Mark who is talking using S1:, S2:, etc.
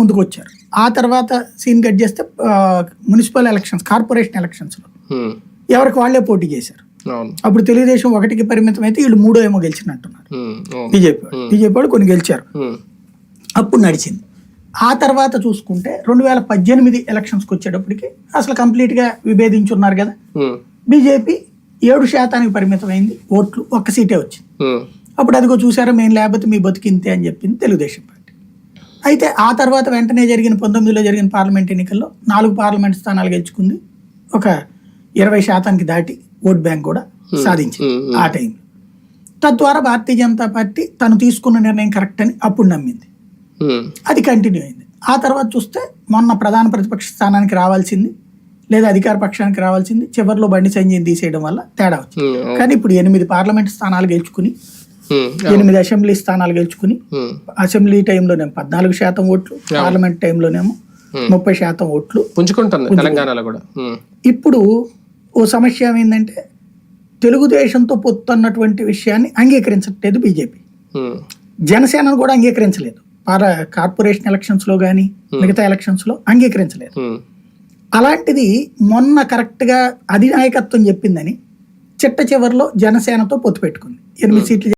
S1: ముందుకు వచ్చారు ఆ తర్వాత సీన్ కట్ చేస్తే మున్సిపల్ ఎలక్షన్స్ కార్పొరేషన్ ఎలక్షన్స్లో ఎవరికి వాళ్ళే పోటీ చేశారు. అప్పుడు తెలుగుదేశం ఒకటికి పరిమితం అయితే వీళ్ళు మూడో ఏమో గెలిచినట్టున్నారు. బీజేపీ బీజేపీ వాళ్ళు కొన్ని గెలిచారు. అప్పుడు నడిచింది. ఆ తర్వాత చూసుకుంటే రెండు వేల పద్దెనిమిది ఎలక్షన్స్కి వచ్చేటప్పటికి అసలు కంప్లీట్గా విభేదించున్నారు కదా. బీజేపీ ఏడు శాతానికి పరిమితమైంది ఓట్లు ఒక్క సీటే వచ్చింది. అప్పుడు అదిగో చూసారా మేము లేకపోతే మీ బతికింతే అని చెప్పింది తెలుగుదేశం పార్టీ. అయితే ఆ తర్వాత వెంటనే జరిగిన పంతొమ్మిదిలో జరిగిన పార్లమెంట్ ఎన్నికల్లో నాలుగు పార్లమెంట్ స్థానాలు గెలుచుకుంది. ఒక ఇరవై శాతానికి దాటి ఓట్ బ్యాంక్ కూడా సాధించింది
S2: ఉమ్,
S1: ఆ టైంలో. తద్వారా భారతీయ జనతా పార్టీ తను తీసుకున్న నిర్ణయం కరెక్ట్ అని అప్పుడు నమ్మింది. అది కంటిన్యూ అయింది. ఆ తర్వాత చూస్తే మొన్న ప్రధాన ప్రతిపక్ష స్థానానికి రావాల్సింది లేదా అధికార పక్షానికి రావాల్సింది చివరిలో బండి సంజయ్ తీసేయడం వల్ల తేడా వచ్చింది. కానీ ఇప్పుడు ఎనిమిది పార్లమెంట్ స్థానాలు గెలుచుకుని ఎనిమిది అసెంబ్లీ స్థానాలు గెలుచుకుని
S2: ఉమ్,
S1: అసెంబ్లీ టైంలోనేమో పద్నాలుగు శాతం ఓట్లు పార్లమెంట్ టైంలోనేమో ముప్పై శాతం ఓట్లు
S2: పుంజుకుంటుంది తెలంగాణలో కూడా.
S1: ఇప్పుడు ఓ సమస్య ఏమైందంటే తెలుగుదేశంతో పొత్తున్నటువంటి విషయాన్ని అంగీకరించట్లేదు బీజేపీ. జనసేనను కూడా అంగీకరించలేదు. పార కార్పొరేషన్ ఎలక్షన్స్లో కానీ మిగతా ఎలక్షన్స్లో అంగీకరించలేదు.
S2: ఉమ్,
S1: అలాంటిది మొన్న కరెక్ట్గా అధినాయకత్వం చెప్పిందని చిట్ట చివరిలో జనసేనతో పొత్తు పెట్టుకుంది. ఎనిమిది సీట్లు